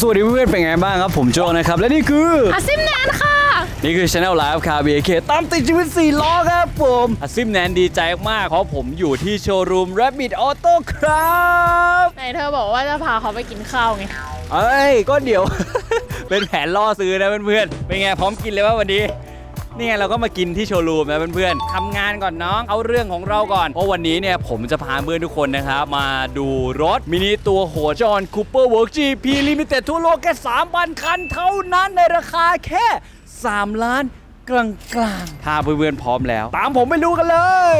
สวัสดีเพื่อนๆเป็นไงบ้างครับ ผมโจนะครับ และนี่คือ อาซิมแนนค่ะ นี่คือ Channel Live คา BK ตามติดชีวิต4ล้อครับผมอาซิมแนนดีใจมากเพราะผมอยู่ที่โชว์รูม Rabbit Auto ครับไหนเธอบอกว่าจะพาเขาไปกินข้าวไง เอ้ยก็เดี๋ยว เป็นแผนล่อซื้อนะเพื่อนๆเป็นไงพร้อมกินเลยว่าวันนี้ นี่ไงเราก็มากินที่โชว์รูมนะเพื่อนๆทำงานก่อนน้องเอาเรื่องของเราก่อน เพราะวันนี้เนี่ยผมจะพาเพื่อนทุกคนนะครับ มาดูรถมินิตัวโหดจอนคูเปอร์เวิร์กจีพีลิมิเต็ดทั่วโลกแค่3,000คันเท่านั้นในราคาแค่ 3 ล้านกลางๆถ้าเพื่อนๆพร้อมแล้ว ตามผมไปดูกันเลย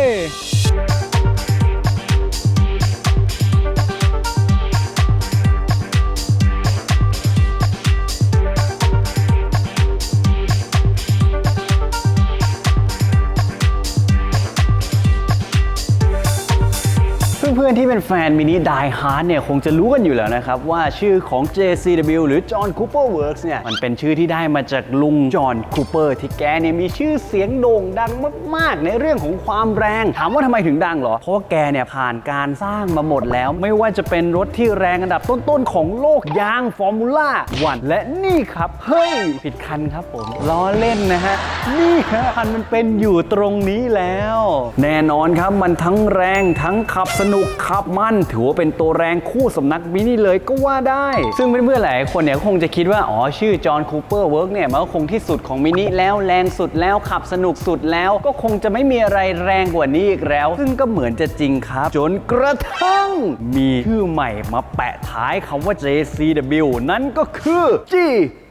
เพื่อนๆที่เป็นแฟนมินิ Die Hard เนี่ยคงจะรู้กันอยู่แล้วนะครับ ว่าชื่อของ JCW หรือ John Cooper Works เนี่ย มันเป็นชื่อที่ได้มาจากลุงจอห์นคูเปอร์ที่แกเนี่ยมีชื่อเสียงโด่งดังมาก ๆ ในเรื่องของความแรง ถามว่าทำไมถึงดังเหรอ เพราะว่าแกเนี่ยผ่านการสร้างมาหมดแล้ว ไม่ว่าจะเป็นรถที่แรงอันดับต้น ๆ ของโลกยางฟอร์มูล่าวันและนี่ครับ เฮ้ย ผิดคันครับผมล้อเล่นนะฮะนี่ฮะคันมันเป็นอยู่ตรงนี้แล้ว แน่นอนครับมันทั้งแรงทั้งขับสนุกขับมันถือว่าเป็นตัวแรงคู่สำนักมินิเลยก็ว่าได้ ซึ่งเพื่อนๆหลายคนเนี่ยก็คงจะคิดว่า อ๋อ ชื่อจอห์นคูเปอร์เวิร์กเนี่ย มันก็คงที่สุดของมินิแล้วแรงสุดแล้วขับสนุกสุดแล้วก็คงจะไม่มีอะไรแรงกว่านี้อีกแล้ว ซึ่งก็เหมือนจะจริงครับ จนกระทั่งมีชื่อใหม่มาแปะท้ายคำว่า JCW นั่นก็คือ G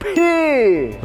พี่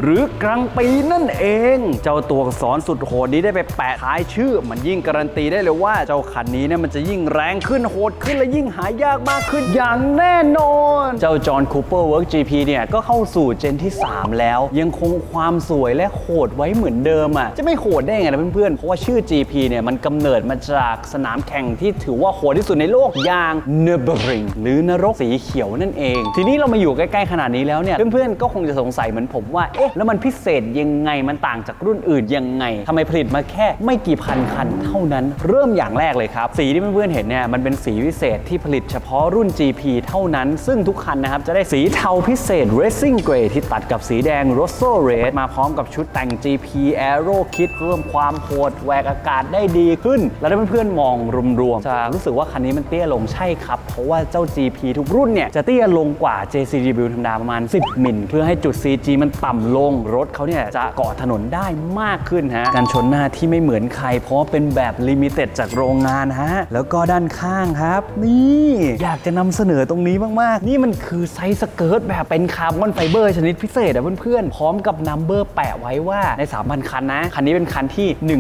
หรือกลางปีนั่นเอง เจ้าตัวสอักษรสุดโหดนี้ได้ไปแปะท้ายชื่อ มันยิ่งการันตีได้เลยว่าเจ้าคันนี้เนี่ยมันจะยิ่งแรงขึ้นโหดขึ้นและยิ่งหายากมากขึ้นอย่างแน่นอน เจ้าจอห์นคูเปอร์เวิร์ก GP เนี่ยก็เข้าสู่เจนที่ 3 แล้ว ยังคงความสวยและโหดไว้เหมือนเดิมอะจะไม่โหดได้ไงนะเพื่อนๆ เพราะว่าชื่อ GP เนี่ยมันกำเนิดมาจากสนามแข่งที่ถือว่าโหดที่สุดในโลกอย่างเนเบริงหรือนรกสีเขียวนั่นเอง ทีนี้เรามาอยู่ใกล้ๆขนาดนี้แล้วเนี่ยเพื่อนๆก็คงจะสงสัยเหมือนผมว่าเอ๊ะแล้วมันพิเศษยังไงมันต่างจากรุ่นอื่นยังไงทำไมผลิตมาแค่ไม่กี่พันคันเท่านั้น เริ่มอย่างแรกเลยครับสีที่เพื่อนๆเห็นเนี่ยมันเป็นสีพิเศษที่ผลิตเฉพาะรุ่น GP เท่านั้น ซึ่งทุกคันนะครับ จะได้สีเทาพิเศษ Racing Grey ที่ตัดกับสีแดง Rosso Red มาพร้อมกับชุดแต่ง GP Aero Kit เพิ่มความโหดแหวกอากาศได้ดีขึ้น แล้วถ้าเพื่อนๆมองรวมๆจะรู้สึกว่าคันนี้มันเตี้ยลงใช่ครับ เพราะว่าเจ้า GP ทุกรุ่นเนี่ยจะเตี้ยลงกว่า JCW ธรรมดาประมาณ 10 มิลเพื่อให้จุด CG มันต่ำลงรถเขาเนี่ยจะเกาะถนนได้มากขึ้นฮะการชนหน้าที่ไม่เหมือนใครเพราะเป็นแบบลิมิเต็ดจากโรงงานฮะแล้วก็ด้านข้างครับ นี่อยากจะนำเสนอตรงนี้มาก ๆ นี่มันคือไซส์สเกิร์ตแบบเป็นคาร์บอนไฟเบอร์ชนิดพิเศษอะเพื่อน ๆ พร้อมกับนัมเบอร์แปะไว้ว่าใน 3,000 คันนะ คันนี้เป็นคันที่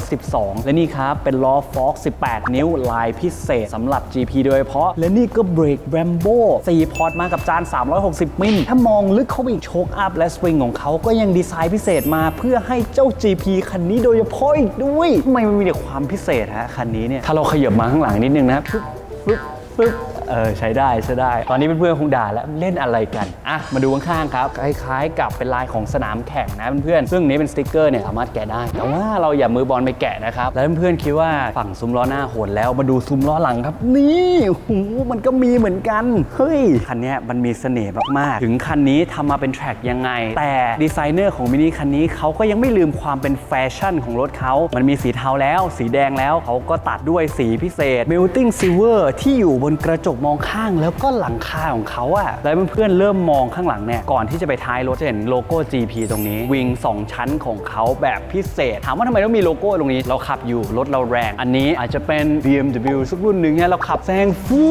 1,312 และนี่ครับ เป็นล้อฟอก18 นิ้วลายพิเศษสำหรับ GP โดยเฉพาะ และนี่ก็เบรกแรมโบ้4พอร์ตมากับจาน 360 มิลถ้ามองลึกเข้าไปอีกโชคอัพและสปริงของเขาก็ยังดีไซน์พิเศษมาเพื่อให้เจ้า GP คันนี้โดยเฉพาะอีกด้วยทำไมมันมีแต่ความพิเศษฮะคันนี้เนี่ยถ้าเราขยับมาข้างหลังนิดนึงนะปึ๊บปึ๊บปึ๊บ เออใช้ได้ใช้ได้ ตอนนี้เพื่อนๆคงด่าแล้วเล่นอะไรกันอะมาดูข้างๆครับคล้ายๆ กับเป็นลายของสนามแข่งนะเพื่อนๆซึ่งนี้เป็นสติกเกอร์เนี่ยสามารถแกะได้แต่ว่าเราอย่ามือบอลไปแกะนะครับแล้วเพื่อนๆคิดว่าฝั่งซุ้มล้อหน้าโหดแล้วมาดูซุ้มล้อหลังครับ นี่หูมันก็มีเหมือนกันเฮ้ยคันนี้มันมีเสน่ห์มากๆ ถึงคันนี้ทำมาเป็นแทร็กยังไง แต่ดีไซเนอร์ของมินิคันนี้เขาก็ยังไม่ลืมความเป็นแฟชั่นของรถเขา มันมีสีเทาแล้ว สีแดงแล้วเขาก็ตัดด้วยสีพิเศษ Melting Silver ที่อยู่บนกระจกมองข้างแล้วก็หลังคาของเขาอะแล้วเพื่อนๆเริ่มมองข้างหลังเนี่ยก่อนที่จะไปท้ายรถจะเห็นโลโก้ GP ตรงนี้ วิง 2 ชั้นของเขาแบบพิเศษ ถามว่าทำไมต้องมีโลโก้ตรงนี้ เราขับอยู่รถเราแรง อันนี้อาจจะเป็น BMW สักรุ่นหนึ่งเนี่ยเราขับแซงฟู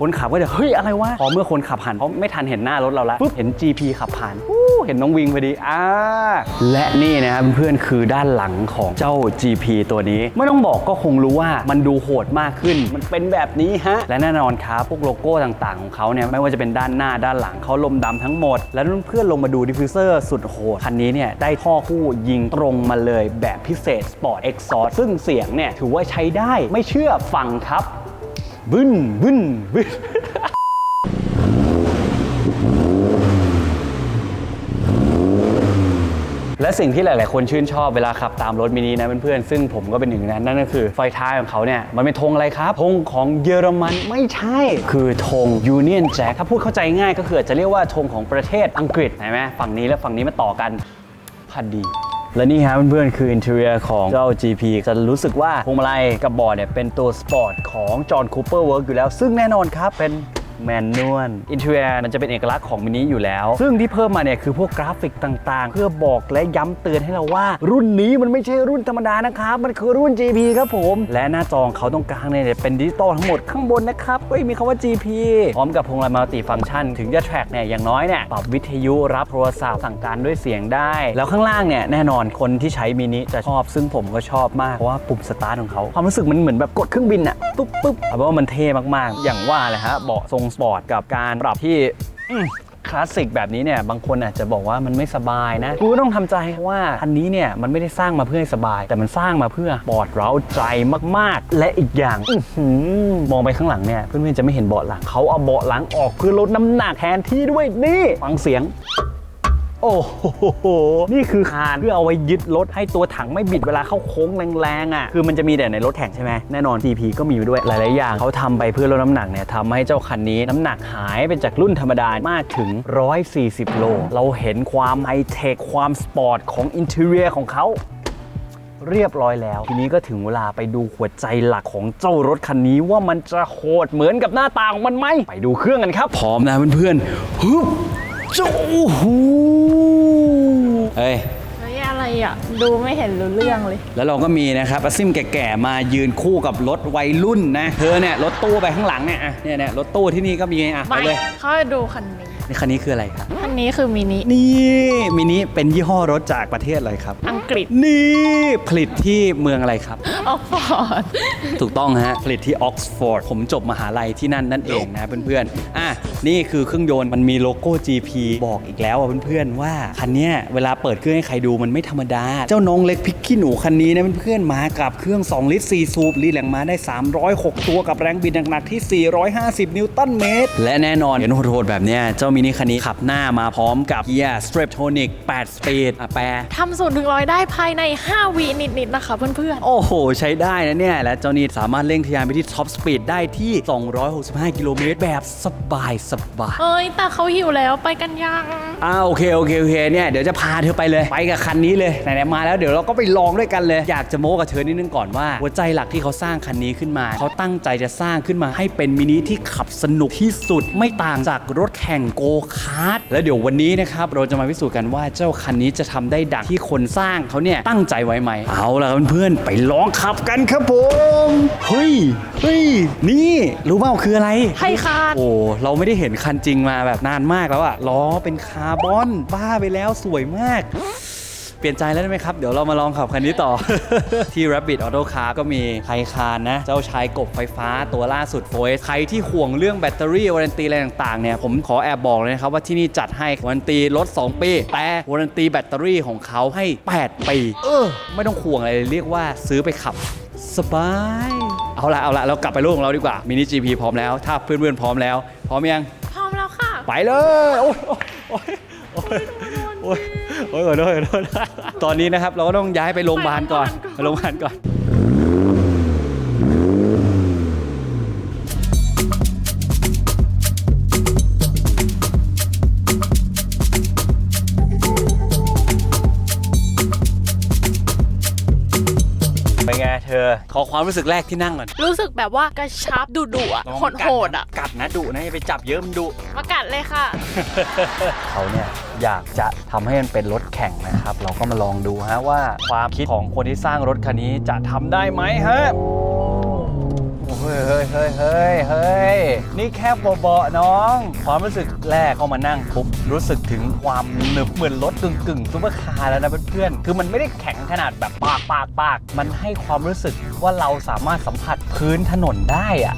คนขับก็จะเฮ้ยอะไรวะพอเมื่อคนขับหันเพราะไม่ทันเห็นหน้ารถเราแล้วปุ๊บเห็น GP ขับผ่านฟู เห็นน้องวิงพอดีอ่าและนี่นะครับเพื่อนคือด้านหลังของเจ้า GP ตัวนี้ ไม่ต้องบอกก็คงรู้ว่ามันดูโหดมากขึ้น มันเป็นแบบนี้ฮะ และแน่นอนครับพวกโลโก้ต่างๆ ของเขาเนี่ยไม่ว่าจะเป็นด้านหน้าด้านหลังเขาลมดำทั้งหมด แล้วเพื่อนลงมาดูดิฟฟิวเซอร์สุดโหดคันนี้เนี่ยได้ท่อคู่ยิงตรงมาเลยแบบพิเศษ Sport Exhaust ซึ่งเสียงเนี่ยถือว่าใช้ได้ไม่เชื่อฟังครับบึ้นบึ้นบึ้น และ สิ่งที่หลาย ๆ คนชื่นชอบเวลาขับตามรถมินินะเพื่อน ๆ ซึ่งผมก็เป็นหนึ่งในนั้นนั่นก็คือไฟท้ายของเขาเนี่ยมันเป็นธงอะไรครับธงของเยอรมันไม่ใช่ คือธง Union Jack ถ้าพูดเข้าใจง่ายก็คือจะเรียกว่าธงของประเทศอังกฤษเห็นไหมฝั่งนี้และฝั่งนี้มาต่อกันพันดีและนี่ฮะเพื่อนๆ คืออินเทอร์เนียของเจ้า GP จะรู้สึกว่าพวงมาลัยกับบอร์ดเนี่ยเป็นตัวสปอร์ตของจอห์นคูเปอร์เวิร์กอยู่แล้ว ซึ่งแน่นอนครับเป็น แมนนวลอินเทอร์เนียมันจะเป็นเอกลักษณ์ของมินิอยู่แล้ว ซึ่งที่เพิ่มมาเนี่ยคือพวกกราฟิกต่างๆ เพื่อบอกและย้ำเตือนให้เราว่า รุ่นนี้มันไม่ใช่รุ่นธรรมดานะครับ มันคือรุ่น GP ครับผม และหน้าจอของเขาตรงกลางเนี่ยเป็นดิจิตอลทั้งหมดข้างบนนะครับเฮ้ยมีคำว่า GP พร้อมกับพวงมาลัยมัลติฟังก์ชันถึงจะแทร็กเนี่ยอย่างน้อยเนี่ยปรับวิทยุรับโทรศัพท์สั่งการด้วยเสียงได้ แล้วข้างล่างเนี่ยแน่นอนคนที่ใช้มินิจะชอบ ซึ่งผมก็ชอบมากเพราะว่าปุ่มสตาร์ทของเขาความรู้สึกมันเหมือนแบบกดเครื่องบินอะปุ๊บปุ๊บเอาเป็นว่ามันเท่มากๆ อย่างว่าเลยฮะเบาะทรงสปอร์ตกับการปรับที่คลาสสิกแบบนี้เนี่ยบางคนอาจจะบอกว่ามันไม่สบายนะกูต้องทำใจว่าอันนี้เนี่ยมันไม่ได้สร้างมาเพื่อให้สบาย แต่มันสร้างมาเพื่อปอดเราใจมากๆ และอีกอย่างอมองไปข้างหลังเนี่ยเพื่อนๆจะไม่เห็นเบาะหลังเขาเอาเบาะหลังออกเพื่อลดน้ำหนักแทนที่ด้วยนี่ฟังเสียง โอ้โห นี่คือคานเพื่อเอาไว้ยึดรถให้ตัวถังไม่บิดเวลาเข้าโค้งแรงๆอะ คือมันจะมีแต่ในรถแข่งใช่ไหมแน่นอน GP ก็มีอยู่ด้วยหลายๆอย่างเขาทำไปเพื่อลดน้ำหนักเนี่ยทำให้เจ้าคันนี้น้ำหนักหายไปจากรุ่นธรรมดามากถึง 140 โล เราเห็นความไฮเทคความสปอร์ตของอินเทอร์เนียของเขาเรียบร้อยแล้ว ทีนี้ก็ถึงเวลาไปดูหัวใจหลักของเจ้ารถคันนี้ว่ามันจะโหดเหมือนกับหน้าตาของมันไหมไปดูเครื่องกันครับพร้อมนะเพื่อนๆฮึบ จูหูเฮ้ยเฮ้ยอะไรอะ ดูไม่เห็นรู้เรื่องเลย แล้วเราก็มีนะครับอาซิมแก่ๆมายืนคู่กับรถวัยรุ่นนะ เธอเนี่ยรถตู้ไปข้างหลังเนี่ยอะเนี่ยเนี่ยรถตู้ที่นี่ก็มีอะไปไม่เลย เขาไปดูคันนี้ นี่คันนี้คืออะไรครับคันนี้คือมินินี่มินิเป็นยี่ห้อรถจากประเทศอะไรครับ อังกฤษนี่ผลิตที่เมืองอะไรครับ ออกฟอร์ด ถูกต้องฮะผลิตที่ออกซฟอร์ดผมจบมหาลัยที่นั่นนั่นเองนะเพื่อนๆอะนี่คือเครื่องยนต์มันมีโลโก้ GP บอกอีกแล้วอะเพื่อนๆว่าคันเนี้ยเวลาเปิดเครื่องให้ใครดูมันไม่ธรรมดา เจ้าน้องเล็กพริกขี้หนูคันนี้นะเพื่อนๆมากับเครื่อง 2 ลิตร4สูบรีแรงม้าได้ 306 ตัวกับแรงบิดหนักๆที่ 450 นิวตันเมตร และแน่นอนเห็นโหดๆแบบเนี้ยเจ้ามินิคันนี้ขับหน้ามาพร้อมกับเกียร์ Streptonic 8 Speed อะแปลทำศูนย์ถึงร้อยได้ภายใน 5วินิดๆนะคะเพื่อนโอ้โห ใช้ได้นะเนี่ย และเจ้านี่สามารถเร่งทะยานไปที่ท็อปสปีดได้ที่ 265 กิโลเมตรแบบสบายสบายๆเอ้ย แต่เขาหิวแล้วไปกันยังอ่าโอเคโอเคโอเคเนี่ยเดี๋ยวจะพาเธอไปเลยไปกับคันนี้เลยไหนๆมาแล้วเดี๋ยวเราก็ไปลองด้วยกันเลย อยากจะโม้กับเธอนิดนึงก่อนว่า หัวใจหลักที่เขาสร้างคันนี้ขึ้นมา เขาตั้งใจจะสร้างขึ้นมาให้เป็นมินิที่ขับสนุกที่สุดไม่ต่างจากรถแข่งโกคาร์ทและเดี๋ยววันนี้นะครับเราจะมาพิสูจน์กันว่าเจ้าคันนี้จะทำได้ดังที่คนสร้างเขาเนี่ยตั้งใจไว้ไหมเอาล่ะเพื่อนๆไปลองขับกันครับผมเฮ้ยเฮ้ยนี่รู้เปล่าคืออะไร ให้คาด โอ้เราไม่ได้เห็นคันจริงมาแบบนานมากแล้วอะล้อเป็นคาร์บอนบ้าไปแล้วสวยมาก เปลี่ยนใจแล้วได้ไหมครับ เดี๋ยวเรามาลองขับคันนี้ต่อ ที่ Rabbit Auto Car ก็มีไทคานนะ เจ้าชายกบไฟฟ้าตัวล่าสุดโฟใครที่ห่วงเรื่องแบตเตอรี่วารันตีอะไรต่างๆเนี่ยผมขอแอบบอกเลยนะครับว่าที่นี่จัดให้วารันตีรถ2 ปี แต่วารันตีแบตเตอรี่ของเขาให้ 8 ปี เออ ไม่ต้องห่วงอะไรเลยเรียกว่าซื้อไปขับสบาย เอาละเอาละเรากลับไปโลกของเราดีกว่ามินิ GP พร้อมแล้ว ถ้าเพื่อนๆพร้อมแล้ว พร้อมยัง พร้อมแล้วค่ะ ไปเลย โอ้ยโอ้ยโอ้ยโอ้ยโอ้ยขอโทษขอโทษ ตอนนี้นะครับเราก็ต้องย้ายไปโรงพยาบาลก่อนไปโรงพยาบาลก่อนเป็น เธอขอความรู้สึกแรกที่นั่งก่อนรู้สึกแบบว่ากระชับดุดุๆอะโหดๆอะกัดนะดุนะอย่าไปจับเยอะมันดุ มากัดเลยค่ะ เขาเนี่ยอยากจะทำให้มันเป็นรถแข่งนะครับ เราก็มาลองดูฮะว่าความคิดของคนที่สร้างรถคันนี้จะทำได้ไหมฮะ เฮ้ยเฮ้ยเฮ้ยเฮ้ยเฮ้ยนี่แค่เบาๆน้อง ความรู้สึกแรกเข้ามานั่งปุ๊บรู้สึกถึงความหนึบเหมือนรถกึ่งกึ่งซุปเปอร์คาร์แล้วนะเพื่อนๆคือมันไม่ได้แข็งขนาดแบบปากปากปากมันให้ความรู้สึกว่าเราสามารถสัมผัสพื้นถนนได้อะ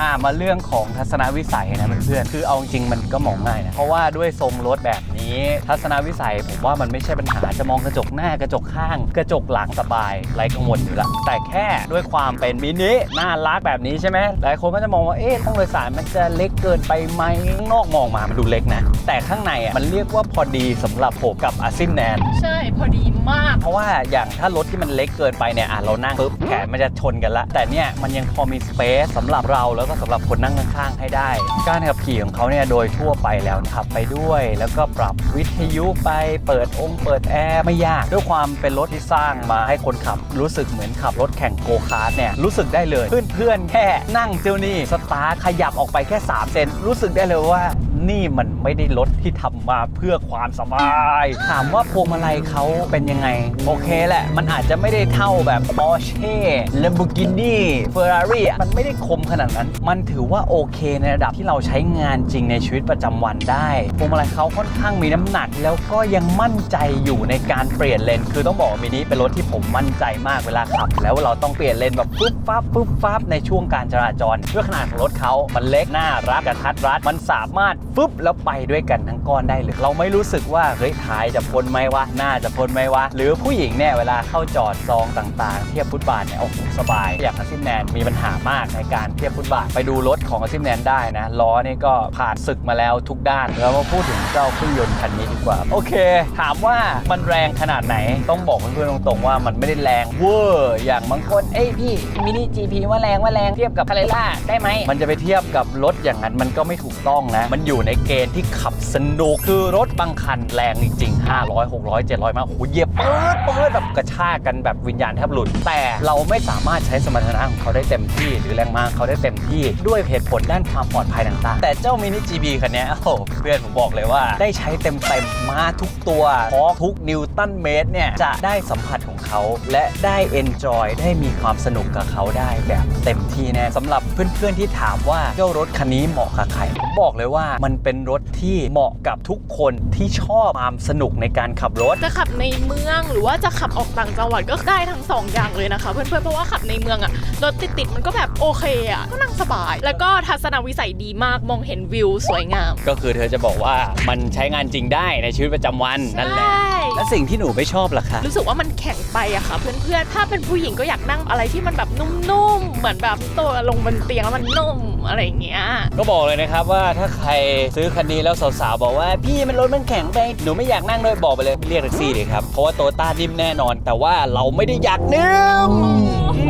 อื มอ่ามาเรื่องของทัศนวิสัยนะเพื่อนๆคือเอาจริงๆมันก็มองง่ายนะเพราะว่าด้วยทรงรถแบบนี้นี้ทัศนวิสัยผมว่ามันไม่ใช่ปัญหาจะมองกระจกหน้ากระจกข้าง กระจกหลังสบายไรกังวลอยู่ละแต่แค่ด้วยความเป็นมินิน่ารักแบบนี้ใช่ไหมหลายคนก็จะมองว่าเอ๊ะห้องโดยสารมันจะเล็กเกินไปไหมข้างนอกมองมามันดูเล็กนะแต่ข้างในอะมันเรียกว่าพอดีสำหรับผมกับอาซิมแนนใช่พอดีมาก เพราะว่าอย่างถ้ารถที่มันเล็กเกินไปเนี่ยอะเรานั่งปุ๊บแขนมันจะชนกันละ แต่เนี่ยมันยังพอมีสเปซสำหรับเราแล้วก็สำหรับคนนั่งข้างๆให้ได้ การขับขี่ของเขาเนี่ยโดยทั่วไปแล้วขับไปด้วย แล้วก็ปรับวิทยุไปเปิดองค์เปิดแอร์ไม่ยากด้วยความเป็นรถที่สร้างมาให้คนขับ รู้สึกเหมือนขับรถแข่งโกคาร์ทเนี่ยรู้สึกได้เลยเพื่อนๆแค่นั่งเจ้านี่สตาร์ขยับออกไปแค่3เซนรู้สึกได้เลยว่า นี่มันไม่ได้รถที่ทำมาเพื่อความสบาย ถามว่าพวงมาลัยเขาเป็นยังไง โอเคแหละ มันอาจจะไม่ได้เท่าแบบ Porsche Lamborghini Ferrari อะมันไม่ได้คมขนาดนั้น มันถือว่าโอเคในระดับที่เราใช้งานจริงในชีวิตประจำวันได้พวงมาลัยเขาค่อนข้างมีน้ำหนัก แล้วก็ยังมั่นใจอยู่ในการเปลี่ยนเลนคือต้องบอกว่ามินิเป็นรถที่ผมมั่นใจมากเวลาขับ แล้วเราต้องเปลี่ยนเลนแบบปุ๊บปั๊บปุ๊บปั๊บในช่วงการจราจรด้วยขนาดของรถเขามันเล็กน่ารักกระทัดรัดมันสามารถฟึบแล้วไปด้วยกันทั้งก้อนได้เลยเราไม่รู้สึกว่าเฮ้ยท้ายจะพ้นไหมวะหน้าจะพ้นไหมวะ หรือผู้หญิงเนี่ยเวลาเข้าจอดซองต่าง ๆ เทียบฟุตบาทเนี่ยโอ้โหสบาย อย่างอาซิมแนนมีปัญหามากในการเทียบฟุตบาทไปดูรถของอาซิมแนนได้นะล้อนี่ก็ผ่านศึกมาแล้วทุกด้านแล้วมาพูดถึงเจ้าเครื่องยนต์คันนี้ดีกว่า โอเค ถามว่ามันแรงขนาดไหนต้องบอกเพื่อนๆตรงๆว่ามันไม่ได้แรงเวอร์อย่างบางคนเอ้ยพี่มินิจีพีว่าแรงว่าแรงเทียบกับคาเรล่าได้ไหมมันจะไปเทียบกับรถอย่างนั้นมันก็ไม่ถูกต้องนะมันอยู่ในเกณฑ์ที่ขับสนุกคือรถบางคันแรงจริงๆ 500 600 700 มาโอ้โหเหยียบเปื๊ดปื๊ดแบบกระชากกันแบบวิญญาณแทบหลุด แต่เราไม่สามารถใช้สมรรถนะของเขาได้เต็มที่ หรือแรงม้าเขาได้เต็มที่ด้วยเหตุผลด้านความปลอดภัยต่างๆ แต่เจ้ามินิ GB คันนี้โอ้โหเพื่อนผมบอกเลยว่า ได้ใช้เต็มเต็มๆมาทุกตัวพราะทุกนิวตันเมตรเนี่ยจะได้สัมผัสของเขาและได้เอนจอยได้มีความสนุกกับเขาได้แบบเต็มที่แน่สำหรับ เพื่อนๆที่ถามว่าเจ้ารถคันนี้เหมาะกับใครผมบอกเลยว่ามันเป็นรถที่เหมาะกับทุกคนที่ชอบความสนุกในการขับรถ จะขับในเมืองหรือว่าจะขับออกต่างจังหวัดก็ได้ทั้งสองอย่างเลยนะคะ เพื่อนๆเพราะว่าขับในเมืองอะรถติดๆมันก็แบบโอเคอะก็นั่งสบาย แล้วก็ทัศนวิสัยดีมากมองเห็นวิวสวยงาม ก็คือเธอจะบอกว่ามันใช้งานจริงได้ในชีวิตประจำวันนั่นแหละใช่และสิ่งที่หนูไม่ชอบล่ะคะ รู้สึกว่ามันแข็งไปอะค่ะ เพื่อนๆ ถ้าเป็นผู้หญิงก็อยากนั่งอะไรที่มันแบบนุ่มๆ เหมือนแบบตัวลงบนเตียงแล้วมันนุ่มอะไรอย่างเงี้ย ก็บอกเลยนะครับว่าถ้าใครซื้อคันนี้แล้วสาวๆบอกว่าพี่มันรถมันแข็งไปหนูไม่อยากนั่งด้วยบอกไปเลยเรียกแท็กซี่เลยครับ เพราะว่าโตต้านิ่มแน่นอน แต่ว่าเราไม่ได้อยากนิ่มอื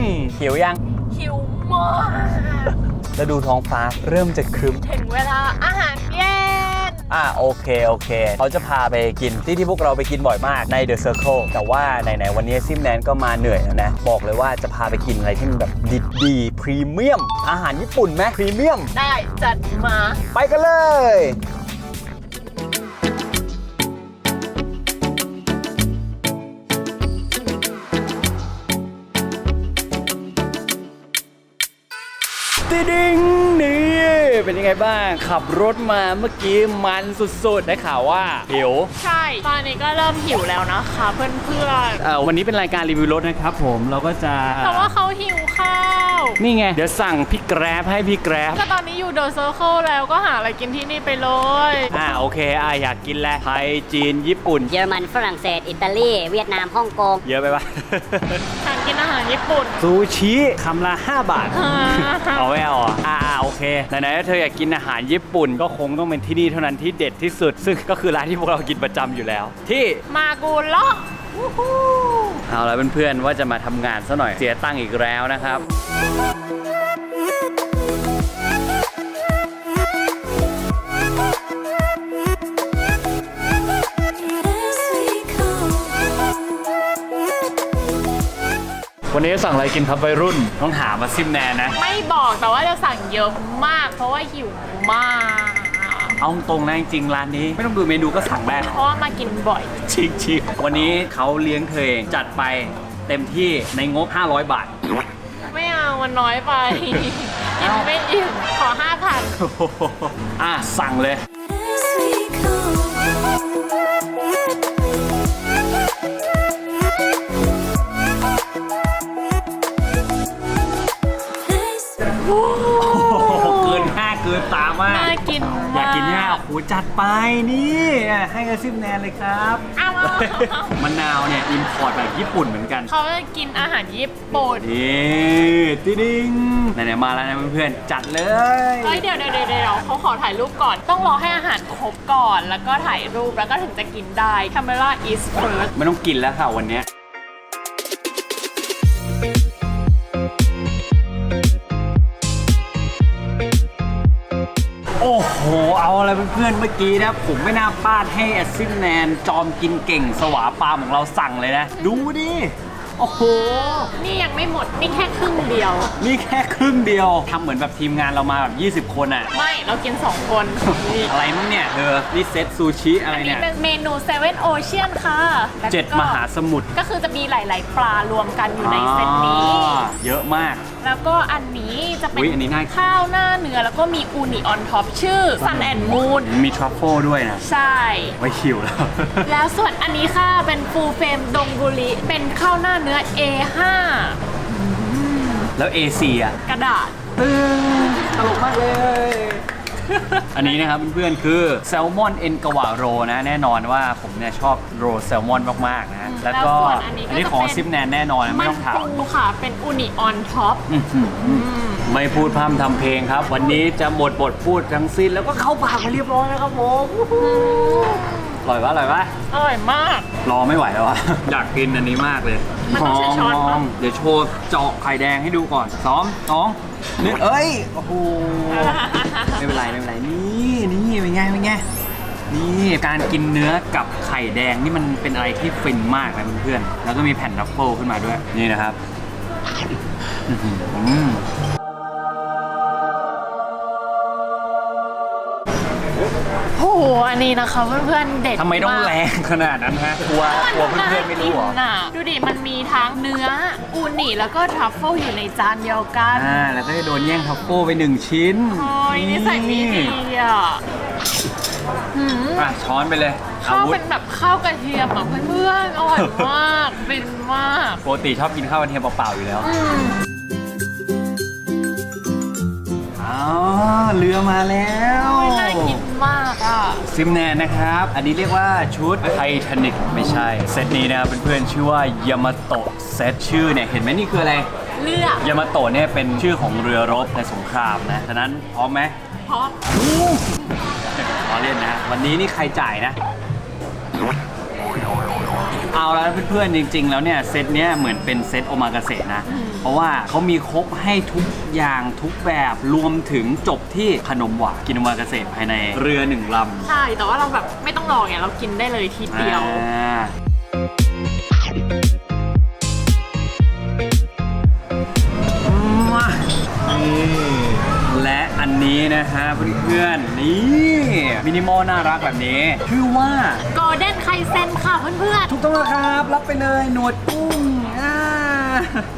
มหิวยังหิวมากแล้วดูท้องฟ้าเริ่มจะครึ้ม ถึงเวลาอาหารเย็น อ่าโอเคโอเค เขาจะพาไปกินที่ที่พวกเราไปกินบ่อยมากใน The Circle แต่ว่าไหนๆวันนี้ซิมแนนก็มาเหนื่อยแล้วนะ บอกเลยว่าจะพาไปกินอะไรที่มันแบบดีๆพรีเมียม อาหารญี่ปุ่นไหมพรีเมียม ได้จัดมาไปกันเลยติดิงนี่ เป็นยังไงบ้าง ขับรถมาเมื่อกี้มันสุดๆ ได้ข่าวว่าหิวใช่ ตอนนี้ก็เริ่มหิวแล้วนะคะ เพื่อนเอ่อวันนี้เป็นรายการรีวิวรถนะครับผมเราก็จะๆแต่ว่าเขาหิวข้าว นี่ไง เดี๋ยวสั่งพี่แกร็บให้พี่แกร็บก็ตอนนี้อยู่เดอะเซอร์เคิลแล้วก็หาอะไรกินที่นี่ไปเลยอ่าโอเคอ่าอยากกินแหละไทยจีนญี่ปุ่น เยอรมันฝรั่งเศส อิตาลี เวียดนามฮ่องกงเยอะไปปะหากินอาหารญี่ปุ่น ซูชิคำละ 5 บาท อ่า เอาไม่เอาอะอ่าอ่าโอเคไหนๆถ้าเธออยากกินอาหารญี่ปุ่นก็คงต้องเป็นที่นี่เท่านั้นที่เด็ดที่สุด ซึ่งก็คือร้านที่พวกเรากินประจำอยู่แล้ว ที่ มากูล็อกวู้ฮู้ เอาละเพื่อนๆว่าจะมาทำงานซะหน่อยเสียตังค์อีกแล้วนะครับวันนี้สั่งอะไรกินครับวัยรุ่น ต้องถามมาซิมแนนนะ ไม่บอกแต่ว่าจะสั่งเยอะมาก เพราะว่าหิวมาก เอาตรงนะจริงๆร้านนี้ ไม่ต้องดูเมนูก็สั่งได้เพราะว่ามากินบ่อยชิคๆวันนี้เขาเลี้ยงเธอเองจัดไปเต็มที่ในงบ 500 บาท ไม่เอามันน้อยไปกินไม่อิ่มขอห้าพันอะสั่งเลย คุยจัดไปนี่อะให้กระซิบแนนเลยครับ เอาเอาเอามะนาวเนี่ยอินพอร์ตแบบญี่ปุ่นเหมือนกัน เขาจะกินอาหารญี่ปุ่นนี่ติดิงไหนๆมาแล้วนะเพื่อนๆจัดเลย เฮ้ยเดี๋ยวเดี๋ยวเดี๋ยวเดี๋ยวเขาขอถ่ายรูปก่อน ต้องรอให้อาหารครบก่อน แล้วก็ถ่ายรูปแล้วก็ถึงจะกินได้ camera is first ไม่ต้องกินแล้วค่ะวันเนี้ย เอาอะไรเพื่อนๆ เมื่อกี้นะผมไม่น่าพลาดให้แอสซินแนนจอมกินเก่งสวาปามของเราสั่งเลยนะ ดูดิ โอ้โห นี่ยังไม่หมด นี่แค่ครึ่งเดียว นี่แค่ครึ่งเดียวทำเหมือนแบบทีมงานเรามาแบบ 20 คนอะไม่เรากิน 2 คนนี่อะไรมั้งเนี่ยเธอนี่เซตซูชิอะไรอันนี้เนี่ยเป็นเมนู Seven Ocean ค่ะแล้วก็เจ็ดมหาสมุทร ก็คือจะมีหลาย ๆ ปลารวมกันอยู่ในเซตนี้ อ่าเยอะมาก แล้วก็อันนี้จะเป็อุ๊นยอันนี้น่า ข้าวหน้าเนื้อแล้วก็มีอูนิออนท็อปชื่อ Sun and Moon มีทรัฟเฟิลด้วยนะใช่ ไว้หิวแล้ว แล้วส่วนอันนี้ค่ะเป็นฟูเฟมดงบุรีเป็นข้าวหน้าเนื้อ A5 แล้วเอเชียกระดาษ ตึงตลกมากเลย อันนี้นะครับเพื่อนๆคือแซลมอนเอ็นกวาโรนะแน่นอนว่าผมเนี่ยชอบโรแซลมอนมากๆนะแล้วก็แล้วส่วนอันนี้ก็อันนี้จะของเป็น ซิปแนนแน่นอนนะมัไม่ต้องถาม ปูค่ะ เป็นอูนิออนท็อปอื้อหือไม่พูดพร่ำทำเพลงครับ วันนี้จะหมดบทพูดทั้งสิ้นแล้วก็เข้าปากมาเรียบร้อยแล้วครับผมอร่อยปะอร่อยปะอร่อยมาก รอไม่ไหวแล้วอะ อยากกินอันนี้มากเลยมันต้องใช้ช้อนมปะองเดี๋ยวโชว์เจาะไข่แดงให้ดูก่อนสองสองห นึ่งเอ้ย โอ้โห ไม่เป็นไรไม่เป็นไร นี่นี่เป็นไงเป็นไง นี่การกินเนื้อกับไข่แดงนี่มันเป็นอะไรที่ฟินมากนะเพื่อนๆ แล้วก็มีแผ่นดัฟเฟิลขึ้นมาด้วย นี่นะครับ อื้อ โอ้โหอันนี้นะคะเพื่อนๆเด็ดทำไมต้องากแรงขนาดนั้นฮะกลัวกลัวเพื่อนๆไม่รู้เหรอน่ากินน่ะดูดิมันมีทั้งเนื้ออูนิแล้วก็ทรัฟเฟิลอยู่ในจานเดียวกันอ่าแล้วก็จะโดนแย่งทัฟเฟิลไปหนึ่งชิ้นโอ้ยนี่ใส่ไม่ดีอะหืมอะช้อนไปเลยอาข้าววุธเป็นแบบข้าวกระเทียมอะเพื่อนๆอร่อยมากเป็นมากปกติชอบกินข้าวกระเทียมเปล่าๆอยู่แล้วอืมอ๋อเรือมาแล้วโอ้ยน่ากิน มากอะ ซิมแนนนะครับ อันนี้เรียกว่าชุดไททานิกไม่ใช่ เซตนี้นะครับเพื่อนๆชื่อว่ายามาโตะเซตชื่อเนี่ยเห็นไหมนี่คืออะไร เลือกยามาโตะเนี่ยเป็นชื่อของเรือรบในสงครามนะ ฉะนั้นพร้อมไหมเพราะรอเล่นนะ วันนี้นี่ใครจ่ายนะ เอาแล้วเพื่อนๆจริง ๆ แล้วเนี่ยเซตเนี้ยเหมือนเป็นเซตโอมากาเสะนะ เพราะว่าเขามีครบให้ทุกอย่างทุกแบบรวมถึงจบที่ขนมหวานกินโอมากาเสะภายในเรือหนึ่งลำใช่ แต่ว่าเราแบบไม่ต้องรอไงเรากินได้เลยทีเดียว อ่ามา นนี้นะฮะเพื่อนๆนี่มินิมอลน่ารักแบบนี้ชื่อว่าโกลเด้นไคเซนค่ะเพื่อนถูกต้องแล้วครับ รับไปเลยหนวดกุ้งอ่า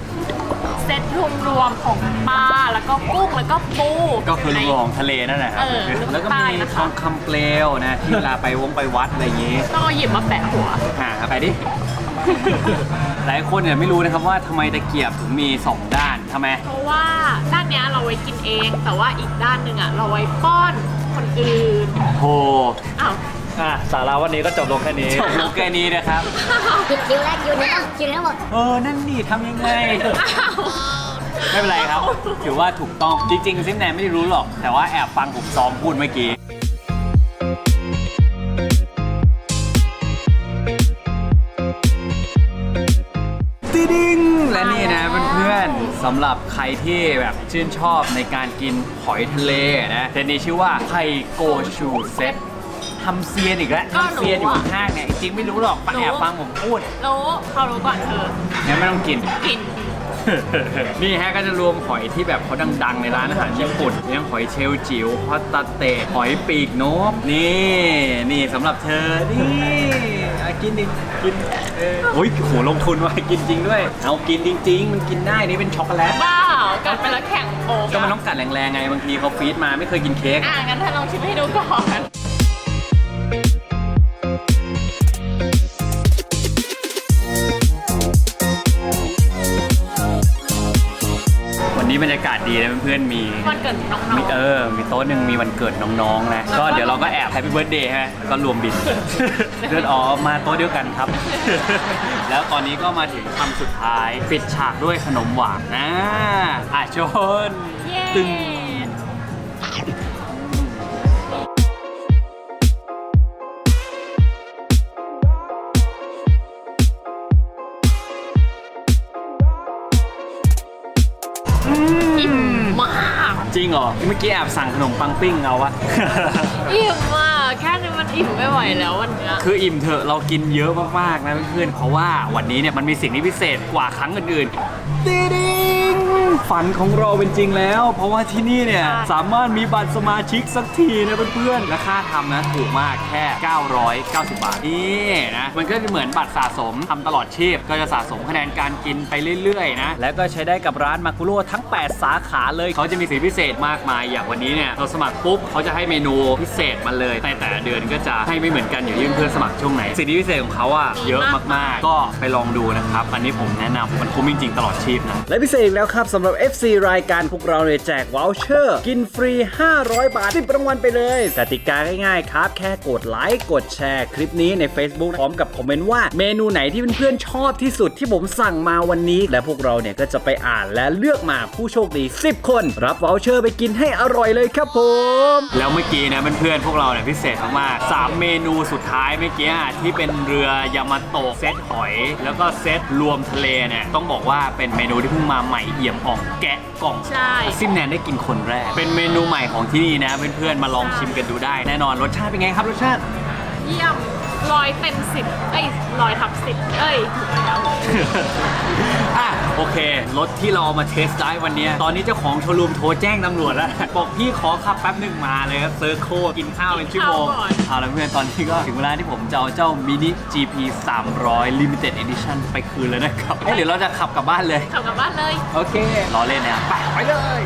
ๆ เซตรวมรวมๆของปลาแล้วก็กุ้งแล้วก็ปู ก็คือรวมของทะเลนั่นแหละครับเออแล้วก็ใต้มีนะคะทองคำเปลวนะที่เวลาไปวงไปวัดอะไรอย่างงี้ต้องเอาหยิบมาแปะหัว อ่าไปดิ หลายคนเนี่ยไม่รู้นะครับว่าทำไมตะเกียบถึงมี 2 ด้านทำไม เพราะว่าด้านเนี้ยเราไว้กินเอง แต่ว่าอีกด้านหนึ่งอะเราไว้ป้อนคนอื่นโหอ้าวอะสาระวันนี้ก็จบลงแค่นี้ จบลงแค่นี้นะครับคิดคิวแรกคิวหนึงอะคิวหนึงทั้งหมด เออ นั่นนี่ทำยังไง อ้าวไม่เป็นไรครับ ถือว่าถูกต้อง จริงๆซิมแนนไม่ได้รู้หรอก แต่ว่าแอบฟังผมซ้อมพูดเมื่อกี้ำหรับใครที่แบบชื่นชอบในการกินหอยทะเลนะเซตนี้ชื่อว่าไคโกชูเซตทำเซียนอีกแล้วทำเซียนอยู่ข้างๆเนี่ยจริงๆไม่รู้หรอกแอบฟังผมพูดรู้เขารู้ก่อนเธองั้นไม่ต้องกิน กิน นี่ฮะก็จะรวมหอยที่แบบเขาดังๆ ในร้านอาหารญี่ปุ่นอย่างหอยเชลล์จิ๋วฮอตตาเตะหอยปีกนก นี่ นี่สำหรับเธอ นี่อะกินดิ กินเออโอ้ยโหลงทุนว่ะกินจริงด้วย เอากินจริง ๆ มันกินได้ นี่เป็นช็อกโกแลต บ้ากัดไปแล้วแข็งโป๊กก็มันต้องกัดแรงๆไง บางทีเขาฟีดมาไม่เคยกินเค้ก อะงั้นเธอลองชิมให้ดูก่อน นนี้บรรยากาศดีนะเพื่อนๆมีวันเกิดน้องมีเออ มีโต๊ะหนึ่งมีวันเกิดน้องๆนะก็เดี๋ยวเราก็แอบแฮปปี้เบิร์ดเดย์ฮะแล้วก็รวมบินเดินออกมาโต๊ะเดียวกันครับ แล้วตอนนี้ก็มาถึงคำสุดท้าย ปิดฉากด้วยขนมหวานนะอะชนๆเย้ตึง เหรอเมื่อกี้แอบสั่งขนมปังปิ้งเอาวะ อิ่มมากแค่นี้มันอิ่มไม่ไหวแล้ววันเนี้ยคืออิ่มเถอะเรากินเยอะมากๆนะเพื่อนๆเพราะว่าวันนี้เนี่ยมันมีสิ่งที่พิเศษกว่าครั้งอื่นๆดิดิง ฝันของเราเป็นจริงแล้ว เพราะว่าที่นี่เนี่ย สามารถมีบัตรสมาชิกสักทีนะเพื่อนๆ และค่าทำนะถูกมากแค่ 990 บาทนี่นะ มันก็เหมือนบัตรสะสมทำตลอดชีพ ก็จะสะสมคะแนนการกินไปเรื่อยๆนะ และก็ใช้ได้กับร้านมาคุโร่ทั้ง 8 สาขาเลย เขาจะมีสิทธิพิเศษมากมายอย่างวันนี้เนี่ยเราสมัครปุ๊บเขาจะให้เมนูพิเศษมาเลยในแต่ละเดือนก็จะให้ไม่เหมือนกันอยู่ที่เพื่อนๆสมัครช่วงไหนสิทธิพิเศษของเขาอะเยอะมากๆ ก็ไปลองดูนะครับอันนี้ผมแนะนำมันคุ้มจริงๆตลอดชีพนะและพิเศษอีกแล้วครับสำหรับ FC รายการพวกเราเนี่ยแจกวอลเชอร์กินฟรี 500 บาท10รางวัลไปเลย กติกาง่ายๆครับ แค่กดไลค์กดแชร์คลิปนี้ใน Facebook พร้อมกับคอมเมนต์ว่าเมนูไหนที่เพื่อนๆชอบที่สุดที่ผมสั่งมาวันนี้ และพวกเราเนี่ยก็จะไปอ่านและเลือกมาผู้โชคดี 10 คน รับวอลเชอร์ไปกินให้อร่อยเลยครับผม แล้วเมื่อกี้นะเพื่อนๆพวกเราเนี่ยพิเศษมากๆสามเมนูสุดท้ายเมื่อกี้ที่เป็นเรือยามาโตะเซตหอย แล้วก็เซตรวมทะเลเนี่ยต้องบอกว่าเป็นเมนูที่เพิ่งมาใหม่เอี่ยมอ่องแกะกล่องใช่ ซิมแนนได้กินคนแรก เป็นเมนูใหม่ของที่นี่นะเพื่อนๆมาลองชิมกันดูได้แน่นอนรสชาติเป็นไงครับรสชาติ เยี่ยม ร้อยเต็มสิบเอ้ยร้อยทับสิบเอ้ยถูกแล้ว อะโอเค รถที่เราเอามาเทสได้วันเนี้ยตอนนี้เจ้าของโชว์รูมโทรแจ้งตำรวจแล้ว บอกพี่ขอขับแป๊บหนึ่งมาเลยครับเซอร์โคกินข้าวเป็นชั่วโมงกินข้าวก่อน เอาละเพื่อนตอนนี้ก็ถึงเวลาที่ผมจะเอาเจ้ามินิ GP 300 Limited Edition ไปคืนแล้วนะครับเอ้ยเดี๋ยวเราจะขับกลับบ้านเลย ขับกลับบ้านเลย โอเค รอเล่นนะครับไปไปเลย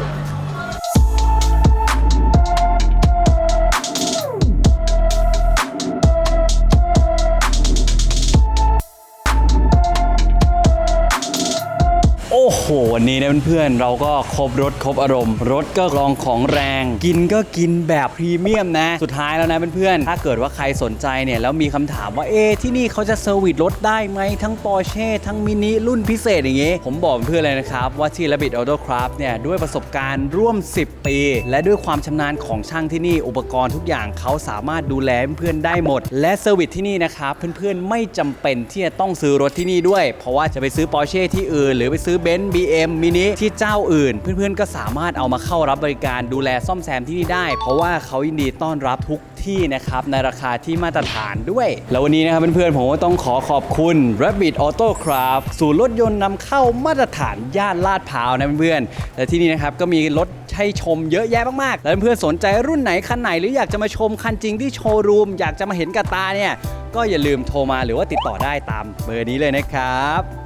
โอ้โห วันนี้นะเพื่อนๆเราก็ครบรถครบอารมณ์ รถก็ลองของแรง กินก็กินแบบพรีเมียมนะ สุดท้ายแล้วนะเพื่อนๆถ้าเกิดว่าใครสนใจเนี่ยแล้วมีคำถามว่าเอ๊ที่นี่เขาจะเซอร์วิสรถได้ไหมทั้งปอร์เช่ทั้งมินิรุ่นพิเศษอย่างงี้ ผมบอกเพื่อนเลยนะครับ ว่าที่ Rabbit Auto Craft เนี่ย ด้วยประสบการณ์ร่วม 10 ปี และด้วยความชำนาญของช่างที่นี่อุปกรณ์ทุกอย่างเขาสามารถดูแลเพื่อนๆได้หมด และเซอร์วิสที่นี่นะครับเพื่อนๆไม่จำเป็นที่จะต้องซื้อรถที่นี่ด้วย เพราะว่าจะไปซื้อปอร์เช่ที่อื่นหรือไปซื้อเบนซ์บีเอ็มมินิที่เจ้าอื่น เพื่อนๆก็สามารถเอามาเข้ารับบริการดูแลซ่อมแซมที่นี่ได้ เพราะว่าเขายินดีต้อนรับทุกที่นะครับในราคาที่มาตรฐานด้วย แล้ววันนี้นะครับเพื่อนๆผมก็ต้องขอขอบคุณ Rabbit Auto Craft ศูนย์รถยนต์นำเข้ามาตรฐานย่านลาดพร้าวนะเพื่อนๆและที่นี่นะครับก็มีรถให้ชมเยอะแยะมากๆ แล้วเพื่อนๆสนใจรุ่นไหนคันไหนหรืออยากจะมาชมคันจริงที่โชว์รูมอยากจะมาเห็นกับตาเนี่ยก็อย่าลืมโทรมาหรือว่าติดต่อได้ตามเบอร์นี้เลยนะครับ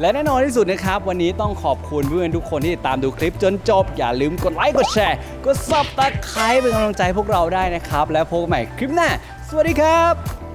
และแน่นอนที่สุดนะครับ วันนี้ต้องขอบคุณเพื่อนทุกคนที่ติดตามดูคลิปจนจบ อย่าลืมกดไลค์กดแชร์กดซับตะไคร้เป็นกำลังใจพวกเราได้นะครับ แล้วพบกันใหม่คลิปหน้า สวัสดีครับ